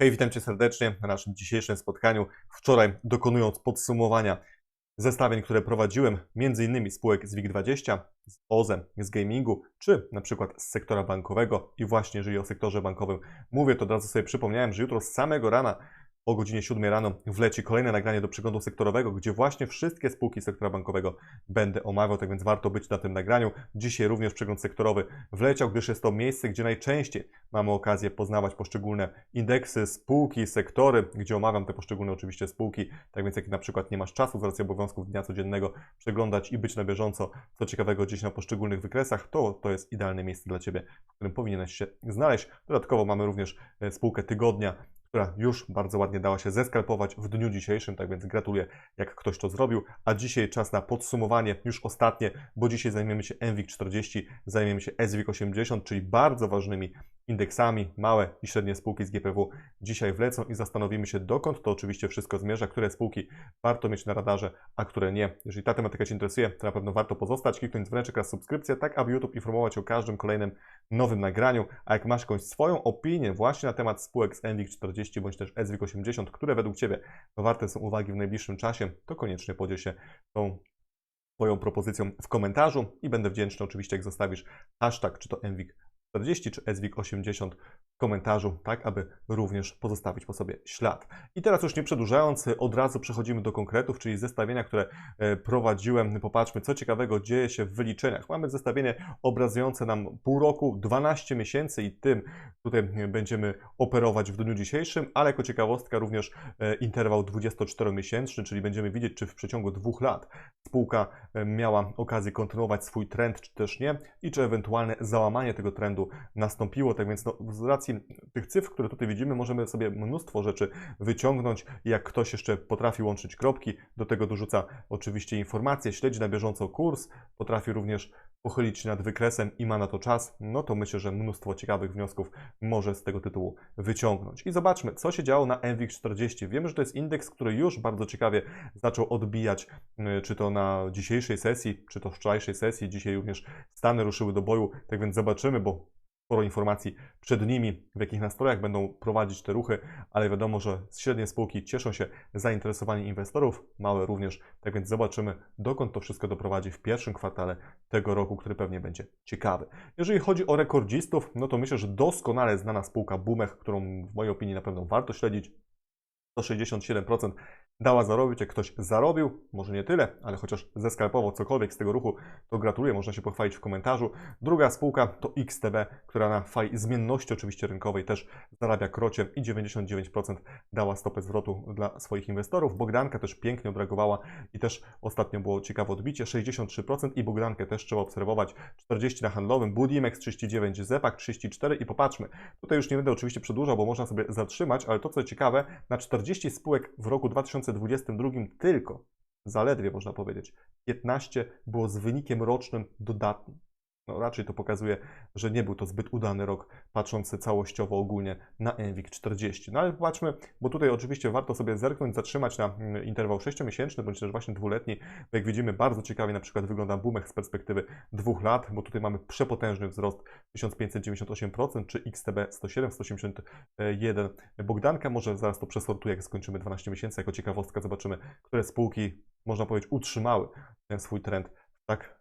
Hej, witam Cię serdecznie na naszym dzisiejszym spotkaniu. Wczoraj dokonując podsumowania zestawień, które prowadziłem, m.in. spółek z WIG20, z OZE, z gamingu, czy na przykład z sektora bankowego. I właśnie jeżeli o sektorze bankowym mówię, to od razu sobie przypomniałem, że jutro z samego rana o godzinie 7 rano wleci kolejne nagranie do przeglądu sektorowego, gdzie właśnie wszystkie spółki sektora bankowego będę omawiał, tak więc warto być na tym nagraniu. Dzisiaj również przegląd sektorowy wleciał, gdyż jest to miejsce, gdzie najczęściej mamy okazję poznawać poszczególne indeksy, spółki, sektory, gdzie omawiam te poszczególne oczywiście spółki. Tak więc jak na przykład nie masz czasu z racji obowiązków dnia codziennego przeglądać i być na bieżąco, co ciekawego gdzieś na poszczególnych wykresach, to to jest idealne miejsce dla Ciebie, w którym powinieneś się znaleźć. Dodatkowo mamy również e, spółkę tygodnia, która już bardzo ładnie dała się zeskalpować w dniu dzisiejszym, tak więc gratuluję, jak ktoś to zrobił. A dzisiaj czas na podsumowanie, już ostatnie, bo dzisiaj zajmiemy się NWIG 40, zajmiemy się SWIG 80, czyli bardzo ważnymi indeksami. Małe i średnie spółki z GPW dzisiaj wlecą i zastanowimy się, dokąd to oczywiście wszystko zmierza, które spółki warto mieć na radarze, a które nie. Jeżeli ta tematyka Cię interesuje, to na pewno warto pozostać, kliknąć dzwoneczek oraz subskrypcję, tak aby YouTube informować o każdym kolejnym nowym nagraniu. A jak masz jakąś swoją opinię właśnie na temat spółek z NWIG 40 bądź też SWIG 80, które według Ciebie warte są uwagi w najbliższym czasie, to koniecznie podziel się tą Twoją propozycją w komentarzu i będę wdzięczny oczywiście, jak zostawisz hashtag, czy to NWIG 40 czy SWIG 80 w komentarzu, tak aby również pozostawić po sobie ślad. I teraz już nie przedłużając, od razu przechodzimy do konkretów, czyli zestawienia, które e, prowadziłem. Popatrzmy, co ciekawego dzieje się w wyliczeniach. Mamy zestawienie obrazujące nam pół roku, 12 miesięcy i tym tutaj będziemy operować w dniu dzisiejszym, ale jako ciekawostka również e, interwał 24-miesięczny, czyli będziemy widzieć, czy w przeciągu dwóch lat spółka e, miała okazję kontynuować swój trend, czy też nie i czy ewentualne załamanie tego trendu nastąpiło. Tak więc no, z racji tych cyfr, które tutaj widzimy, możemy sobie mnóstwo rzeczy wyciągnąć. Jak ktoś jeszcze potrafi łączyć kropki, do tego dorzuca oczywiście informacje, śledzi na bieżąco kurs, potrafi również pochylić się nad wykresem i ma na to czas, no to myślę, że mnóstwo ciekawych wniosków może z tego tytułu wyciągnąć. I zobaczmy, co się działo na NWIG 40. Wiemy, że to jest indeks, który już bardzo ciekawie zaczął odbijać, y, czy to na dzisiejszej sesji, czy to wczorajszej sesji. Dzisiaj również Stany ruszyły do boju, tak więc zobaczymy, bo sporo informacji przed nimi, w jakich nastrojach będą prowadzić te ruchy, ale wiadomo, że średnie spółki cieszą się zainteresowaniem inwestorów, małe również, tak więc zobaczymy, dokąd to wszystko doprowadzi w pierwszym kwartale tego roku, który pewnie będzie ciekawy. Jeżeli chodzi o rekordzistów, no to myślę, że doskonale znana spółka Bumech, którą w mojej opinii na pewno warto śledzić, 167% dała zarobić, jak ktoś zarobił, może nie tyle, ale chociaż zeskalpował cokolwiek z tego ruchu, to gratuluję, można się pochwalić w komentarzu. Druga spółka to XTB, która na fali zmienności oczywiście rynkowej też zarabia krocie i 99% dała stopę zwrotu dla swoich inwestorów. Bogdanka też pięknie odreagowała i też ostatnio było ciekawe odbicie, 63% i Bogdankę też trzeba obserwować, 40 na handlowym, Budimex 39, Zepak 34 i popatrzmy, tutaj już nie będę oczywiście przedłużał, bo można sobie zatrzymać, ale to co ciekawe, na 40 spółek w roku 2000 2022 tylko, zaledwie można powiedzieć, 15 było z wynikiem rocznym dodatnim. No, raczej to pokazuje, że nie był to zbyt udany rok, patrząc całościowo ogólnie na NWIG 40. No ale popatrzmy, bo tutaj oczywiście warto sobie zerknąć, zatrzymać na mm, interwał 6-miesięczny, bądź też właśnie dwuletni. Bo jak widzimy, bardzo ciekawie na przykład wygląda Bumech z perspektywy dwóch lat, bo tutaj mamy przepotężny wzrost 1598%, czy XTB 107, 181. Bogdanka może zaraz to przesortuję, jak skończymy 12 miesięcy. Jako ciekawostka zobaczymy, które spółki, można powiedzieć, utrzymały ten swój trend tak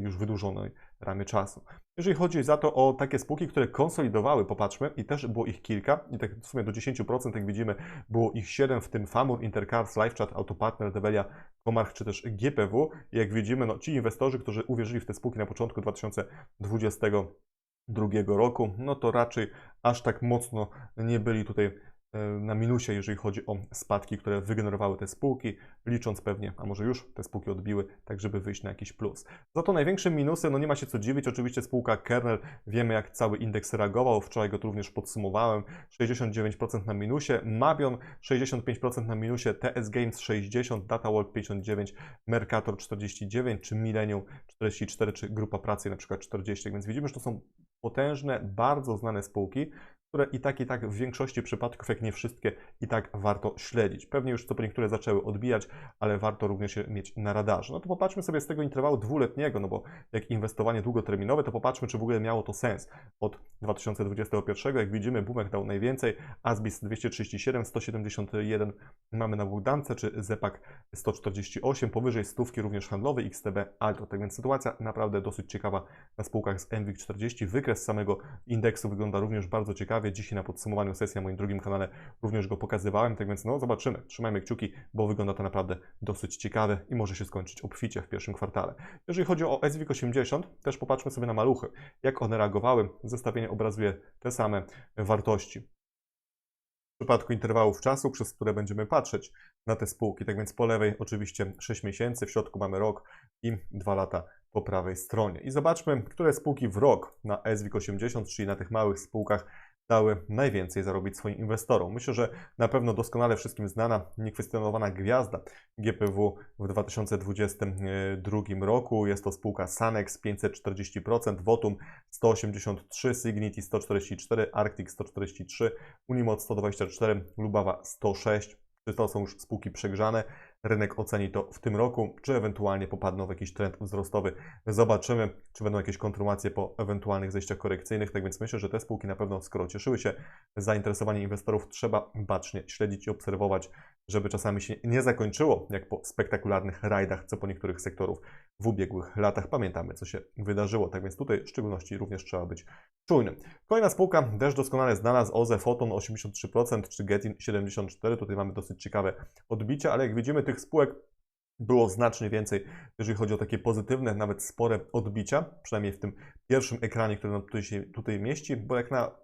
już wydłużonej ramy czasu. Jeżeli chodzi za to o takie spółki, które konsolidowały, popatrzmy, i też było ich kilka, i tak w sumie do 10%, jak widzimy, było ich 7, w tym Famur, Intercars, LiveChat, Autopartner, Develia, Comarch czy też GPW. I jak widzimy, no, ci inwestorzy, którzy uwierzyli w te spółki na początku 2022 roku, no to raczej aż tak mocno nie byli tutaj E, na minusie, jeżeli chodzi o spadki, które wygenerowały te spółki, licząc pewnie, a może już te spółki odbiły, tak żeby wyjść na jakiś plus. Za to największym minusem, no nie ma się co dziwić, oczywiście spółka Kernel, wiemy jak cały indeks reagował, wczoraj go tu również podsumowałem, 69% na minusie, Mabion 65% na minusie, TS Games 60, DataWorld 59, Mercator 49, czy Millennium 44, czy Grupa Pracy na przykład 40, więc widzimy, że to są potężne, bardzo znane spółki, które i tak, i tak w większości przypadków, jak nie wszystkie, i tak warto śledzić. Pewnie już co niektóre zaczęły odbijać, ale warto również je mieć na radarze. No to popatrzmy sobie z tego interwału dwuletniego, no bo jak inwestowanie długoterminowe, to popatrzmy, czy w ogóle miało to sens. Od 2021, jak widzimy, Boomek dał najwięcej, Asbis 237, 171 mamy na Bogdance, czy Zepak 148, powyżej stówki również handlowy, XTB Alto. Tak więc sytuacja naprawdę dosyć ciekawa na spółkach z NWIG 40. Wykres samego indeksu wygląda również bardzo ciekawie. Dzisiaj na podsumowaniu sesji na moim drugim kanale również go pokazywałem, tak więc no zobaczymy. Trzymajmy kciuki, bo wygląda to naprawdę dosyć ciekawe i może się skończyć obficie w pierwszym kwartale. Jeżeli chodzi o SWIG 80, też popatrzmy sobie na maluchy. Jak one reagowały? Zestawienie obrazuje te same wartości. W przypadku interwałów czasu, przez które będziemy patrzeć na te spółki. Tak więc po lewej oczywiście 6 miesięcy, w środku mamy rok i 2 lata po prawej stronie. I zobaczmy, które spółki w rok na SWIG 80, czyli na tych małych spółkach dały najwięcej zarobić swoim inwestorom. Myślę, że na pewno doskonale wszystkim znana, niekwestionowana gwiazda GPW w 2022 roku. Jest to spółka Sanex 540%, Votum 183, Signity 144, Arctic 143, Unimod 124, Lubawa 106. Czy to są już spółki przegrzane? Rynek oceni to w tym roku, czy ewentualnie popadną w jakiś trend wzrostowy. Zobaczymy, czy będą jakieś kontynuacje po ewentualnych zejściach korekcyjnych. Tak więc myślę, że te spółki na pewno, skoro cieszyły się zainteresowanie inwestorów, trzeba bacznie śledzić i obserwować, żeby czasami się nie zakończyło, jak po spektakularnych rajdach, co po niektórych sektorów w ubiegłych latach. Pamiętamy, co się wydarzyło. Tak więc tutaj w szczególności również trzeba być czujnym. Kolejna spółka, też doskonale znana z OZE Photon 83%, czy Getin 74%. Tutaj mamy dosyć ciekawe odbicia, ale jak widzimy, tych spółek było znacznie więcej, jeżeli chodzi o takie pozytywne, nawet spore odbicia, przynajmniej w tym pierwszym ekranie, który nam tutaj się tutaj mieści, bo jak na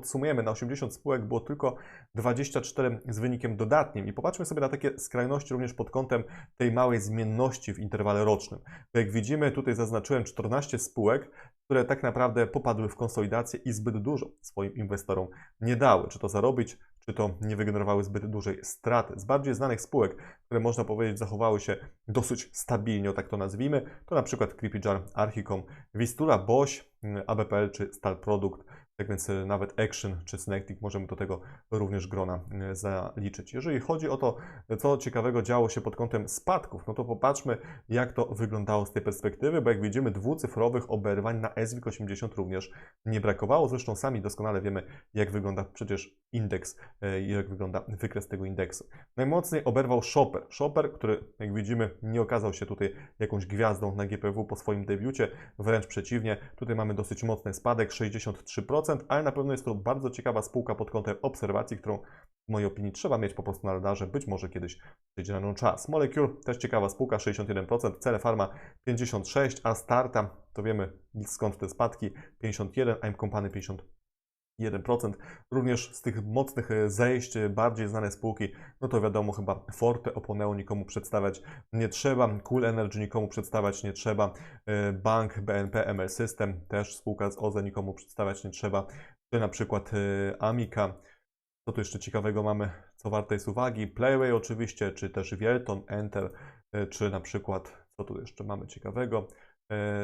podsumujemy, na 80 spółek było tylko 24 z wynikiem dodatnim. I popatrzmy sobie na takie skrajności również pod kątem tej małej zmienności w interwale rocznym. Bo jak widzimy, tutaj zaznaczyłem 14 spółek, które tak naprawdę popadły w konsolidację i zbyt dużo swoim inwestorom nie dały. Czy to zarobić, czy to nie wygenerowały zbyt dużej straty. Z bardziej znanych spółek, które można powiedzieć zachowały się dosyć stabilnie, tak to nazwijmy, to na przykład Creepyjar, Archicom, Vistula, Bosch, ABPL czy Stal Produkt. Tak więc e, nawet Action czy Synectic możemy do tego również grona e, zaliczyć. Jeżeli chodzi o to, co ciekawego działo się pod kątem spadków, no to popatrzmy, jak to wyglądało z tej perspektywy, bo jak widzimy, dwucyfrowych oberwań na SWIG 80 również nie brakowało. Zresztą sami doskonale wiemy, jak wygląda przecież indeks e, jak wygląda wykres tego indeksu. Najmocniej oberwał Shopper. Shopper, który jak widzimy nie okazał się tutaj jakąś gwiazdą na GPW po swoim debiucie, wręcz przeciwnie, tutaj mamy dosyć mocny spadek, 63%, ale na pewno jest to bardzo ciekawa spółka pod kątem obserwacji, którą w mojej opinii trzeba mieć po prostu na radarze, być może kiedyś przyjdzie na nią czas. Molecule, też ciekawa spółka, 61%, Cele Pharma 56%, a Starta, to wiemy skąd te spadki, 51%, a M Company 50%. 1%. Również z tych mocnych e, zejść, e, bardziej znane spółki, no to wiadomo chyba Forte, Oponeo nikomu przedstawiać nie trzeba, Cool Energy nikomu przedstawiać nie trzeba, e, Bank, BNP, ML System, też spółka z OZE nikomu przedstawiać nie trzeba, czy na przykład Amica, co tu jeszcze ciekawego mamy, co warte jest uwagi, Playway oczywiście, czy też Wielton, Enter, czy na przykład, co tu jeszcze mamy ciekawego,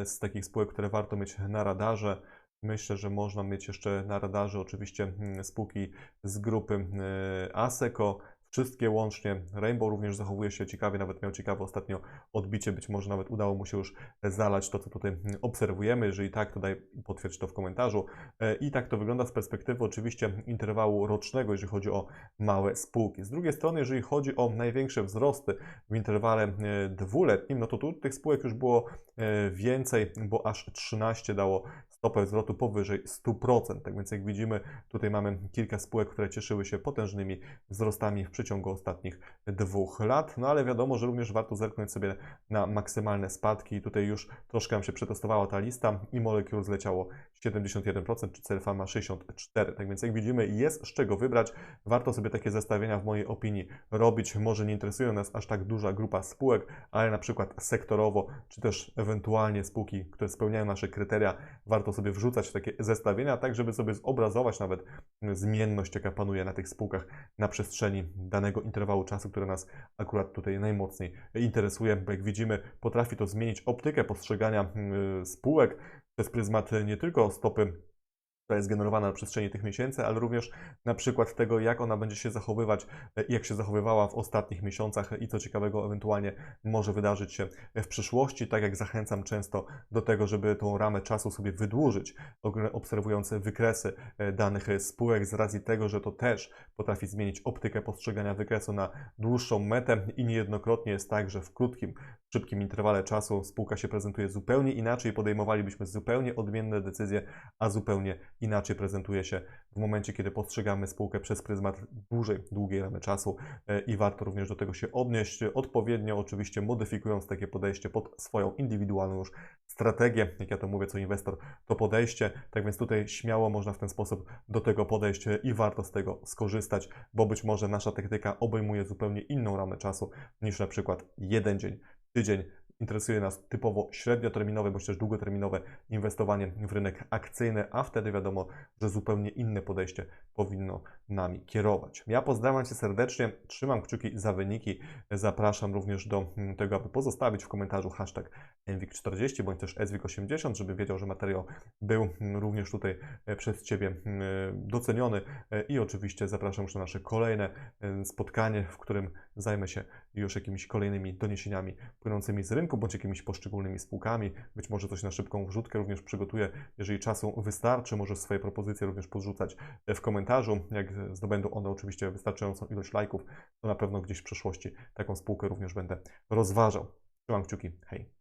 z takich spółek, które warto mieć na radarze, Myślę, że można mieć jeszcze na radarze oczywiście mm, spółki z grupy y, ASECO, Wszystkie łącznie. Rainbow również zachowuje się ciekawie, nawet miał ciekawe ostatnio odbicie. Być może nawet udało mu się już zalać to, co tutaj obserwujemy. Jeżeli tak, to daj potwierdź to w komentarzu. E, I tak to wygląda z perspektywy oczywiście interwału rocznego, jeżeli chodzi o małe spółki. Z drugiej strony, jeżeli chodzi o największe wzrosty w interwale e, dwuletnim, no to tu tych spółek już było e, więcej, bo aż 13 dało stopę zwrotu powyżej 100%. Tak więc jak widzimy, tutaj mamy kilka spółek, które cieszyły się potężnymi wzrostami w przeciągu ostatnich dwóch lat. No ale wiadomo, że również warto zerknąć sobie na maksymalne spadki. Tutaj już troszkę się przetestowała ta lista i Molecule zleciało 71%, czy Celfarma 64%. Tak więc jak widzimy, jest z czego wybrać. Warto sobie takie zestawienia w mojej opinii robić. Może nie interesuje nas aż tak duża grupa spółek, ale na przykład sektorowo, czy też ewentualnie spółki, które spełniają nasze kryteria, warto sobie wrzucać takie zestawienia, tak żeby sobie zobrazować nawet zmienność, jaka panuje na tych spółkach na przestrzeni danego interwału czasu, który nas akurat tutaj najmocniej interesuje, bo jak widzimy, potrafi to zmienić optykę postrzegania mm, spółek przez pryzmat nie tylko stopy która jest generowana na przestrzeni tych miesięcy, ale również na przykład tego, jak ona będzie się zachowywać e, jak się zachowywała w ostatnich miesiącach i co ciekawego ewentualnie może wydarzyć się w przyszłości. Tak jak zachęcam często do tego, żeby tą ramę czasu sobie wydłużyć, obserwując wykresy e, danych spółek z racji tego, że to też potrafi zmienić optykę postrzegania wykresu na dłuższą metę i niejednokrotnie jest tak, że w krótkim, szybkim interwale czasu spółka się prezentuje zupełnie inaczej, podejmowalibyśmy zupełnie odmienne decyzje, a zupełnie inaczej prezentuje się w momencie, kiedy postrzegamy spółkę przez pryzmat dłużej, długiej ramy czasu e, i warto również do tego się odnieść, odpowiednio oczywiście modyfikując takie podejście pod swoją indywidualną już strategię, jak ja to mówię, co inwestor, to podejście, tak więc tutaj śmiało można w ten sposób do tego podejść i warto z tego skorzystać, bo być może nasza taktyka obejmuje zupełnie inną ramę czasu niż na przykład jeden dzień, tydzień, interesuje nas typowo średnioterminowe bądź też długoterminowe inwestowanie w rynek akcyjny, a wtedy wiadomo, że zupełnie inne podejście powinno nami kierować. Ja pozdrawiam Cię serdecznie, trzymam kciuki za wyniki, zapraszam również do mm, tego, aby pozostawić w komentarzu hashtag NWIK40 bądź też SWIK80, żeby wiedział, że materiał był mm, również tutaj e, przez Ciebie mm, doceniony e, i oczywiście zapraszam już na nasze kolejne e, spotkanie, w którym zajmę się już jakimiś kolejnymi doniesieniami płynącymi z rynku bądź jakimiś poszczególnymi spółkami. Być może coś na szybką wrzutkę również przygotuję. Jeżeli czasu wystarczy, może swoje propozycje również podrzucać w komentarzu. Jak zdobędą one oczywiście wystarczającą ilość lajków, to na pewno gdzieś w przyszłości taką spółkę również będę rozważał. Trzymam kciuki. Hej.